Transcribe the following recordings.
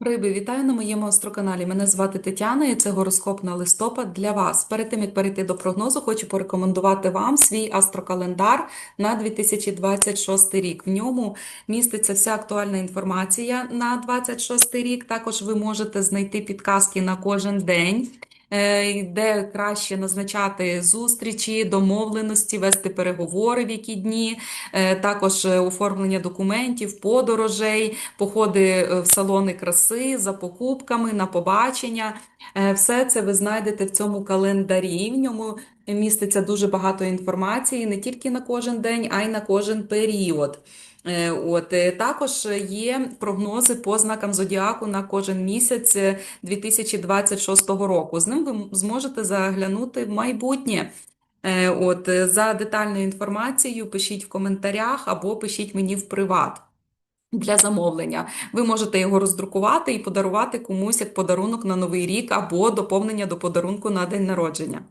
Риби, вітаю на моєму астроканалі. Мене звати Тетяна і це гороскоп на листопад для вас. Перед тим як перейти до прогнозу, хочу порекомендувати вам свій астрокалендар на 2026 рік. В ньому міститься вся актуальна інформація на 26 рік. Також ви можете знайти підказки на кожен день. Е, Де краще назначати зустрічі, домовленості, вести переговори в які дні, е, також е, оформлення документів, подорожей, походи в салони краси за покупками, на побачення. Все це ви знайдете в цьому календарі. В ньому міститься дуже багато інформації не тільки на кожен день, а й на кожен період. Е, От е, також є прогнози по знакам зодіаку на кожен місяць е, 2026 року. З ним ви зможете заглянути в майбутнє. Е, От е, за детальною інформацією пишіть в коментарях або пишіть мені в приват для замовлення. Ви можете його роздрукувати і подарувати комусь як подарунок на Новий рік або доповнення до подарунку на день народження.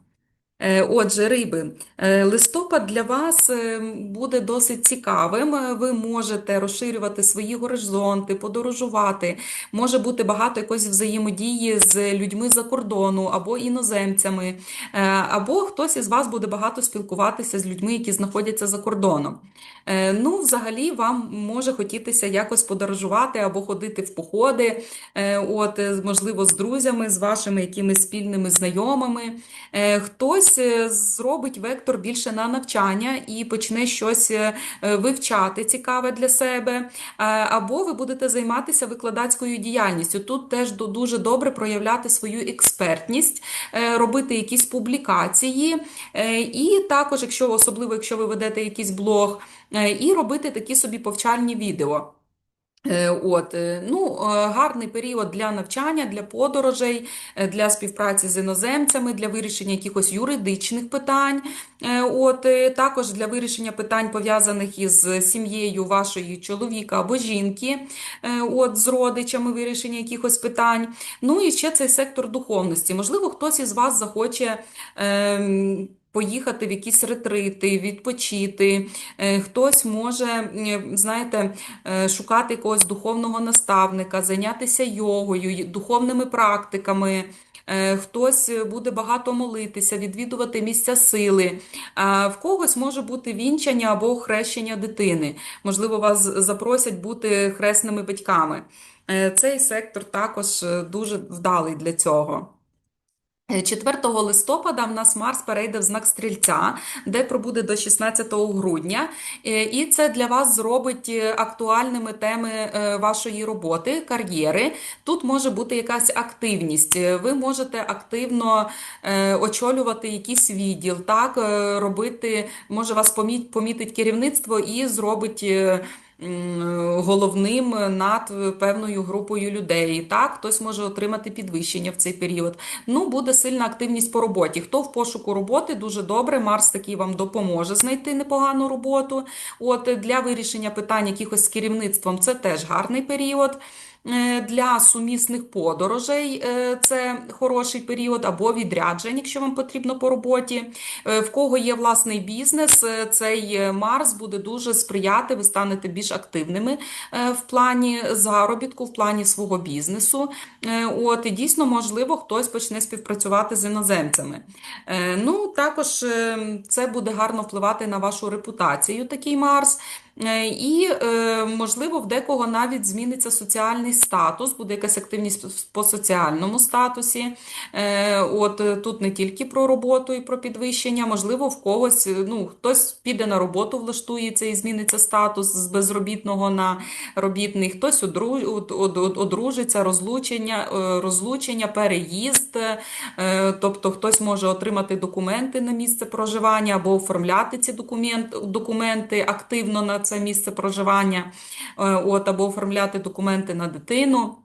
Е, Отже, риби, е, листопад для вас е, буде досить цікавим. Ви можете розширювати свої горизонти, подорожувати. Може бути багато якоїсь взаємодії з людьми за кордону або іноземцями, або хтось із вас буде багато спілкуватися з людьми, які знаходяться за кордоном. Ну, взагалі, вам може хотітися якось подорожувати або ходити в походи, от, можливо, з друзями, з вашими якимись спільними знайомими. Е, Хтось е, зробить вектор більше на навчання і почне щось е, е, вивчати цікаве для себе, або ви будете займатися викладацькою діяльністю. Тут теж дуже добре проявляти свою експертність, робити якісь публікації, і також, якщо особливо, якщо ви ведете якийсь блог, і робити такі собі повчальні відео. Е, От, е, ну, е, гарний період для навчання, для подорожей, е, для співпраці з іноземцями, для вирішення якихось юридичних питань. Е, От, е, також для вирішення питань, пов'язаних із сім'єю вашої чоловіка або жінки, е, от, з родичами, вирішення якихось питань. Ну і ще цей сектор духовності. Можливо, хтось із вас захоче. ем, Поїхати в якісь ретрити, відпочити. Е, Хтось може, знаєте, е, шукати якогось духовного наставника, зайнятися йогою, духовними практиками. Е, Хтось буде багато молитися, відвідувати місця сили. В когось може бути вінчання або хрещення дитини. Можливо, вас запросять бути хресними батьками. Цей сектор також дуже вдалий для цього. Е, 4 листопада в нас Марс перейде в знак Стрільця, де пробуде до 16 грудня, Е, і це для вас зробить е, актуальними теми е, вашої роботи, кар'єри. Тут може бути якась активність. Е, Ви можете активно е, очолювати якийсь відділ, так, е, робити, може вас помі- помітить керівництво і зробить. Головним над певною групою людей. Так, хтось може отримати підвищення в цей період. Ну, буде сильна активність по роботі. Хто в пошуку роботи, дуже добре. Марс такий вам допоможе знайти непогану роботу. От для вирішення питань якихось з керівництвом це теж гарний період. Е, Для сумісних подорожей е, це хороший період, або відряджень, якщо вам потрібно по роботі. Е, В кого є власний бізнес, цей Марс буде дуже сприяти, ви станете більш активними в плані заробітку, в плані свого бізнесу. От, і дійсно, можливо, хтось почне співпрацювати з іноземцями. Ну, також е, це буде гарно впливати на вашу репутацію, такий Марс. Е, І, е, можливо, в декого навіть зміниться соціальний статус, буде якась активність по соціальному статусі. Е, От тут не тільки про роботу і про підвищення, можливо, в когось, ну, хтось піде на роботу, влаштується і зміниться статус з безробітного на робітний, хтось одру- од- од- од- одружиться, розлучення, розлучення, переїзд, тобто хтось може отримати документи на місце проживання або оформляти ці документ, документи активно на це місце проживання, е, от, або оформляти документи на дитину.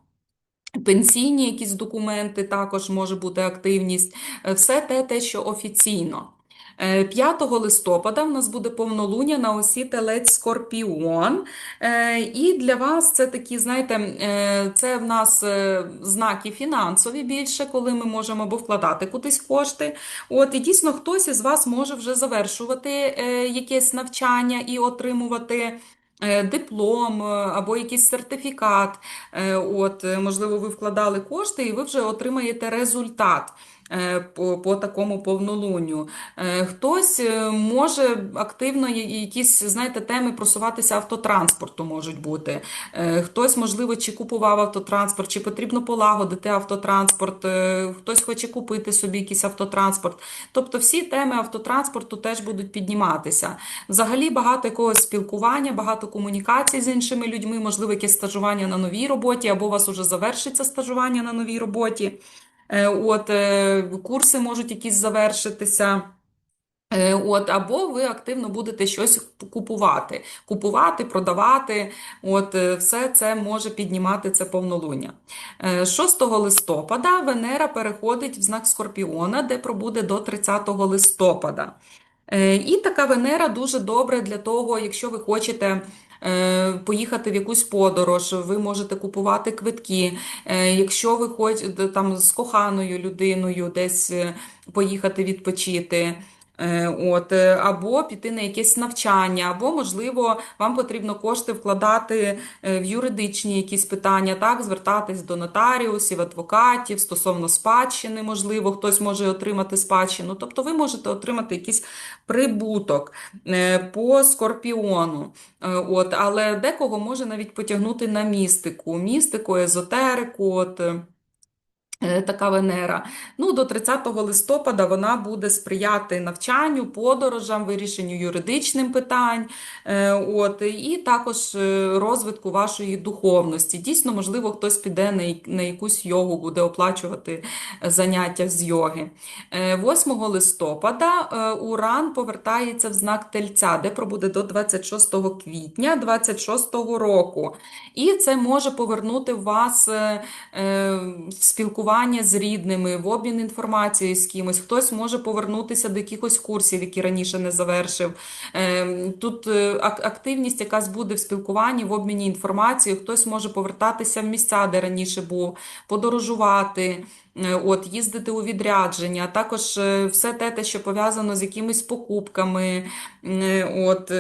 Пенсійні якісь документи також може бути активність. Е, Все те, те, що офіційно. Е, 5 листопада в нас буде повнолуння на осі Телець Скорпіон. Е, І для вас це такі, знаєте, е, це в нас е, знаки фінансові більше, коли ми можемо або вкладати кудись кошти. От, і дійсно хтось із вас може вже завершувати е, якесь навчання і отримувати е, диплом е, або якийсь сертифікат. Е, От, е, можливо, ви вкладали кошти і ви вже отримаєте результат. Е, По, по такому повнолунню. Е, Хтось е, може активно якісь, знаєте, теми просуватися автотранспорту можуть бути. Хтось, можливо, чи купував автотранспорт, чи потрібно полагодити автотранспорт, хтось хоче купити собі якийсь автотранспорт. Тобто всі теми автотранспорту теж будуть підніматися. Взагалі багато якогось спілкування, багато комунікацій з іншими людьми, можливо, якесь стажування на новій роботі, або у вас уже завершиться стажування на новій роботі. Е, От, е, курси можуть якісь завершитися. Е, От, або ви активно будете щось купувати, купувати, продавати. От, все це може піднімати це повнолуння. Е, 6 листопада Венера переходить в знак Скорпіона, де пробуде до 30 листопада. І така Венера дуже добре для того, якщо ви хочете поїхати в якусь подорож, ви можете купувати квитки. Е, Якщо ви хочете там з коханою людиною десь е, поїхати відпочити. Е, От, е, або піти на якесь навчання, або, можливо, вам потрібно кошти вкладати е, в юридичні якісь питання, так, звертатись до нотаріусів, адвокатів стосовно спадщини, можливо, хтось може отримати спадщину. Тобто ви можете отримати якийсь прибуток по скорпіону. От, але декого може навіть потягнути на містику, містику, езотерику. От, Така Венера. Ну, до 30 листопада вона буде сприяти навчанню, подорожам, вирішенню юридичним питань, е, от, і також е, розвитку вашої духовності. Дійсно, можливо, хтось піде на, якусь йогу, буде оплачувати е, заняття з йоги. Е, 8 листопада е, Уран повертається в знак Тельця, де пробуде до 26 квітня 26 року. І це може повернути вас е, е, в спілкування з рідними, в обмін інформацією з кимось. Хтось може повернутися до якихось курсів, які раніше не завершив. Е, Тут е, активність якась буде в спілкуванні, в обміні інформацією. Хтось може повертатися в місця, де раніше був, подорожувати. е, От, їздити у відрядження, а також е, все те, те, що пов'язано з якимись покупками. От,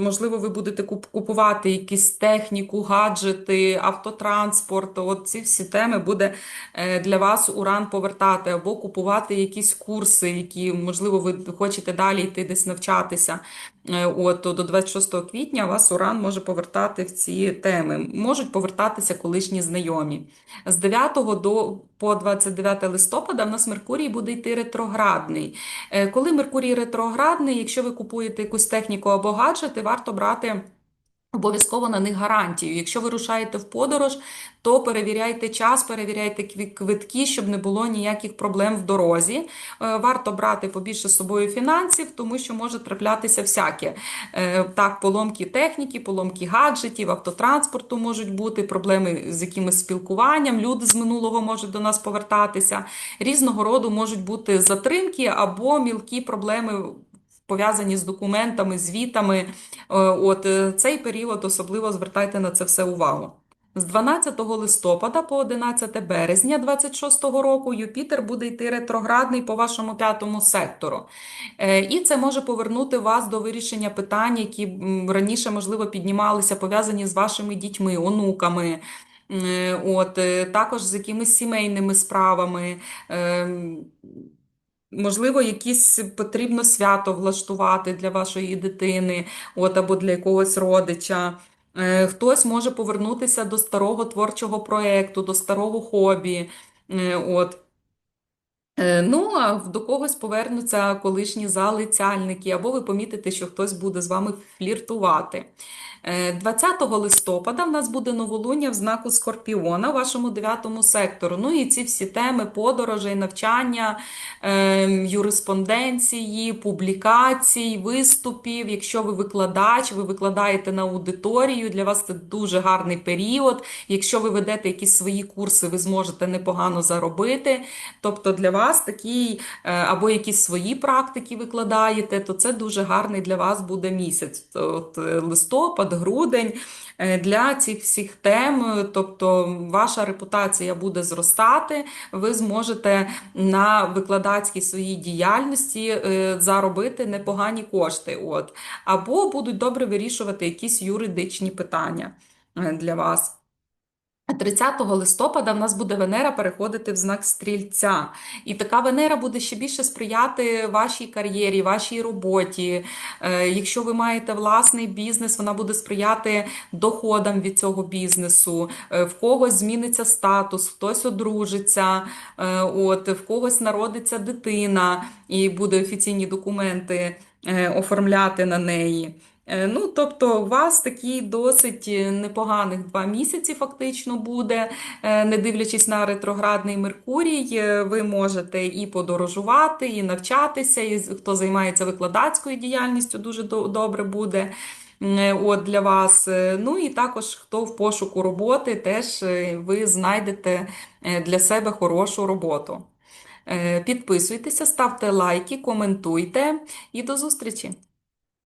можливо, ви будете купувати якісь техніку, гаджети, автотранспорт. От ці всі теми буде е, вас уран повертати, або купувати якісь курси, які, можливо, ви хочете далі йти десь навчатися. Е, От, до 26 квітня вас уран може повертати в ці теми. Можуть повертатися колишні знайомі. З 9 до по 29 листопада в нас Меркурій буде йти ретроградний. Е, Коли Меркурій ретроградний, якщо ви купуєте якусь техніку або гаджети, варто брати. Обов'язково на них гарантію. Якщо ви рушаєте в подорож, то перевіряйте час, перевіряйте квитки, щоб не було ніяких проблем в дорозі. Е, Варто брати побільше з собою фінансів, тому що може траплятися всяке. Е, Так, поломки техніки, поломки гаджетів, автотранспорту можуть бути, проблеми з якимось спілкуванням, люди з минулого можуть до нас повертатися. Різного роду можуть бути затримки або мілкі проблеми пов'язані з документами, звітами. Е, От е, цей період особливо звертайте на це все увагу. З 12 листопада по 11 березня 26 року Юпітер буде йти ретроградний по вашому п'ятому сектору. Е, І це може повернути вас до вирішення питань, які раніше, можливо, піднімалися, пов'язані з вашими дітьми, онуками. От, також з якимись сімейними справами. Можливо, якісь потрібно свято влаштувати для вашої дитини, от або для якогось родича. Е, Хтось може повернутися до старого творчого проєкту, до старого хобі. Е, От. Е, Ну, а до когось повернуться колишні залицяльники, або ви помітите, що хтось буде з вами фліртувати. Е, 20 листопада в нас буде новолуння в знаку Скорпіона, вашому дев'ятому сектору. Ну і ці всі теми подорожей, навчання, е, юриспонденції, публікацій, виступів. Якщо ви викладач, ви викладаєте на аудиторію, для вас це дуже гарний період. Якщо ви ведете якісь свої курси, ви зможете непогано заробити. Тобто для вас такий, е, або якісь свої практики викладаєте, то це дуже гарний для вас буде місяць. От е, листопад, листопад, грудень е, для цих всіх тем, е, тобто ваша репутація буде зростати, ви зможете на викладацькій своїй діяльності е, заробити непогані кошти. От. Або будуть добре вирішувати якісь юридичні питання для вас. 30 листопада в нас буде Венера переходити в знак Стрільця. І така Венера буде ще більше сприяти вашій кар'єрі, вашій роботі. Е, Якщо ви маєте власний бізнес, вона буде сприяти доходам від цього бізнесу. Е, В когось зміниться статус, хтось одружиться, е, от, в когось народиться дитина і буде офіційні документи оформляти на неї. Е, Ну, тобто, у вас такі досить е, непоганих два місяці фактично буде, Е, не дивлячись на ретроградний Меркурій, ви можете і подорожувати, і навчатися, і хто займається викладацькою діяльністю, дуже добре буде. От для вас. Ну і також хто в пошуку роботи, теж ви знайдете для себе хорошу роботу. Підписуйтеся, ставте лайки, коментуйте і до зустрічі!